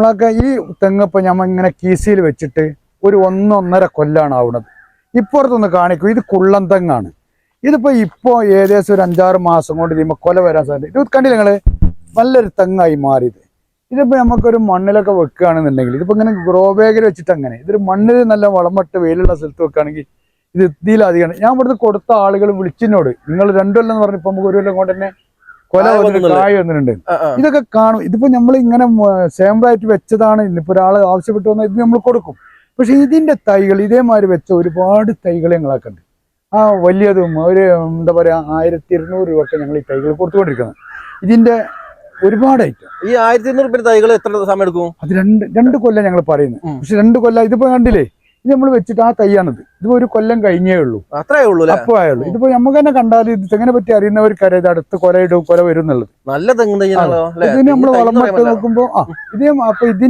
നമ്മളൊക്കെ ഈ തെങ്ങപ്പം ഞമ്മ ഇങ്ങനെ കീസിയിൽ വെച്ചിട്ട് ഒരു ഒന്നൊന്നര കൊല്ലാണ് ആവുന്നത് ഇപ്പുറത്തൊന്ന് കാണിക്കും ഇത് കുള്ളൻ തെങ്ങാണ്. ഇതിപ്പോ ഇപ്പോ ഏകദേശം ഒരു അഞ്ചാറ് മാസം കൊണ്ട് ഇതിമ്മ കൊല വരാൻ സാധ്യത ഇത് കണ്ടില്ല നിങ്ങൾ? നല്ലൊരു തെങ്ങായി മാറിയത്. ഇതിപ്പോ നമുക്കൊരു മണ്ണിലൊക്കെ വെക്കുകയാണെന്നുണ്ടെങ്കിൽ ഇതിപ്പോ ഇങ്ങനെ ഗ്രോ ബാഗിൽ വെച്ചിട്ട് അങ്ങനെ. ഇതൊരു മണ്ണിൽ നല്ല വളമട്ട് വെയിലുള്ള സ്ഥലത്ത് വെക്കുകയാണെങ്കിൽ ഇത് ഇതിലധികമാണ് ഞാൻ ഇവിടുന്ന് കൊടുത്ത ആളുകൾ വിളിച്ചിനോട് നിങ്ങൾ രണ്ടുകൊല്ലം എന്ന് പറഞ്ഞപ്പോ നമുക്ക് ഒരു കൊല്ലം കൊണ്ട് തന്നെ കൊല കായ വന്നിട്ട് വന്നില്ലേ? കായ വന്നിട്ടുണ്ട്. ആ, ആ. ഇതൊക്കെ കാണും. ഇതിപ്പോ നമ്മൾ ഇങ്ങനെ സാമ്പിളായിട്ട് വെച്ചതാണ്. ഇന്നിപ്പോ ഒരാൾ ആവശ്യപ്പെട്ടു വന്നാൽ ഇത് നമ്മൾ കൊടുക്കും. പക്ഷെ ഇതിന്റെ തൈകൾ ഇതേമാതിരി വെച്ച ഒരുപാട് തൈകൾ ഞങ്ങളൊക്കെ ഉണ്ട്. ആ വലിയതും ഒരു എന്താ പറയാ ആയിരത്തി ഇരുന്നൂറ് രൂപയൊക്കെ ഞങ്ങൾ ഈ തൈകൾ കൊടുത്തുകൊണ്ടിരിക്കുന്നത്. ഇതിന്റെ ഒരുപാട് ഐറ്റം ഈ ആയിരത്തി ഇരുന്നൂറ് തൈകൾ എത്ര സമയം എടുക്കും? അത് രണ്ട് രണ്ട് കൊല്ലം ഞങ്ങൾ പറയുന്നത്. പക്ഷെ രണ്ട് കൊല്ലം ഇതിപ്പോ കണ്ടില്ലേ? ഇത് നമ്മൾ വെച്ചിട്ട് ആ തൈയാണിത്. ഇതിപ്പോ ഒരു കൊല്ലം കഴിഞ്ഞേ ഉള്ളൂ. അത്രേ ഉള്ളൂ അപ്പൊ ആയുള്ളൂ. ഇതിപ്പോ നമുക്ക് തന്നെ കണ്ടാൽ ഇത് തെങ്ങിനെ പറ്റി അറിയുന്നവർക്കറിയാം ഇത് അടുത്ത് കൊല ഇടും കൊല വരും എന്നുള്ളത്. നല്ല തെങ്ങ് ഇതിന് നമ്മൾ വളം നോക്കുമ്പോ ആ ഇത് അപ്പൊ ഇതിന്റെ